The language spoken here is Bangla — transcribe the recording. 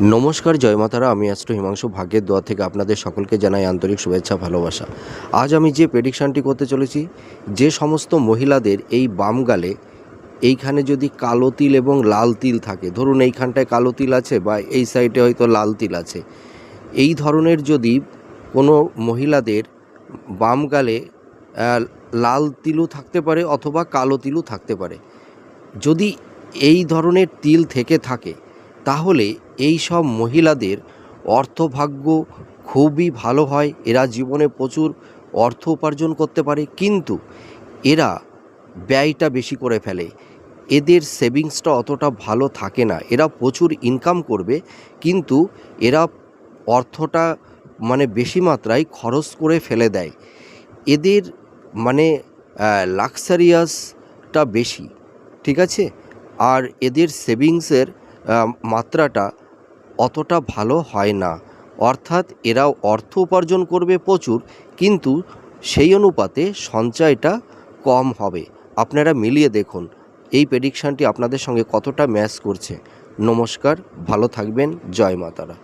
নমস্কার, জয় মাতারা। আমি অ্যাস্ট্রো হিমাংশু, ভাগ্যের দোয়া থেকে আপনাদের সকলকে জানাই আন্তরিক শুভেচ্ছা, ভালোবাসা। আজ আমি যে প্রেডিকশানটি করতে চলেছি, যে সমস্ত মহিলাদের এই বাম গালে এইখানে যদি কালো তিল এবং লাল তিল থাকে, ধরুন এইখানটায় কালো তিল আছে বা এই সাইডে হয়তো লাল তিল আছে, এই ধরনের যদি কোনো মহিলাদের বাম গালে লাল তিলও থাকতে পারে অথবা কালো তিলও থাকতে পারে, যদি এই ধরনের তিল থেকে থাকে তাহলে এই সব মহিলাদের অর্থভাগ্য খুবই ভালো হয়। এরা জীবনে প্রচুর অর্থ উপার্জন করতে পারে, কিন্তু এরা ব্যয়টা বেশি করে ফেলে। এদের সেভিংসটা অতটা ভালো থাকে না। এরা প্রচুর ইনকাম করবে, কিন্তু এরা অর্থটা মানে বেশি মাত্রায় খরচ করে ফেলে দেয়। এদের মানে লাক্সারিয়াসটা বেশি, ঠিক আছে? আর এদের সেভিংসের মাত্রাটা অতটা ভালো হয় না। অর্থাৎ এরাও অর্থ উপার্জন করবে প্রচুর, কিন্তু সেই অনুপাতে সঞ্চয়টা কম হবে। আপনারা মিলিয়ে দেখুন, এই প্রেডিকশানটি আপনাদের সঙ্গে কতটা ম্যাচ করছে। নমস্কার, ভালো থাকবেন, জয় মাতারা।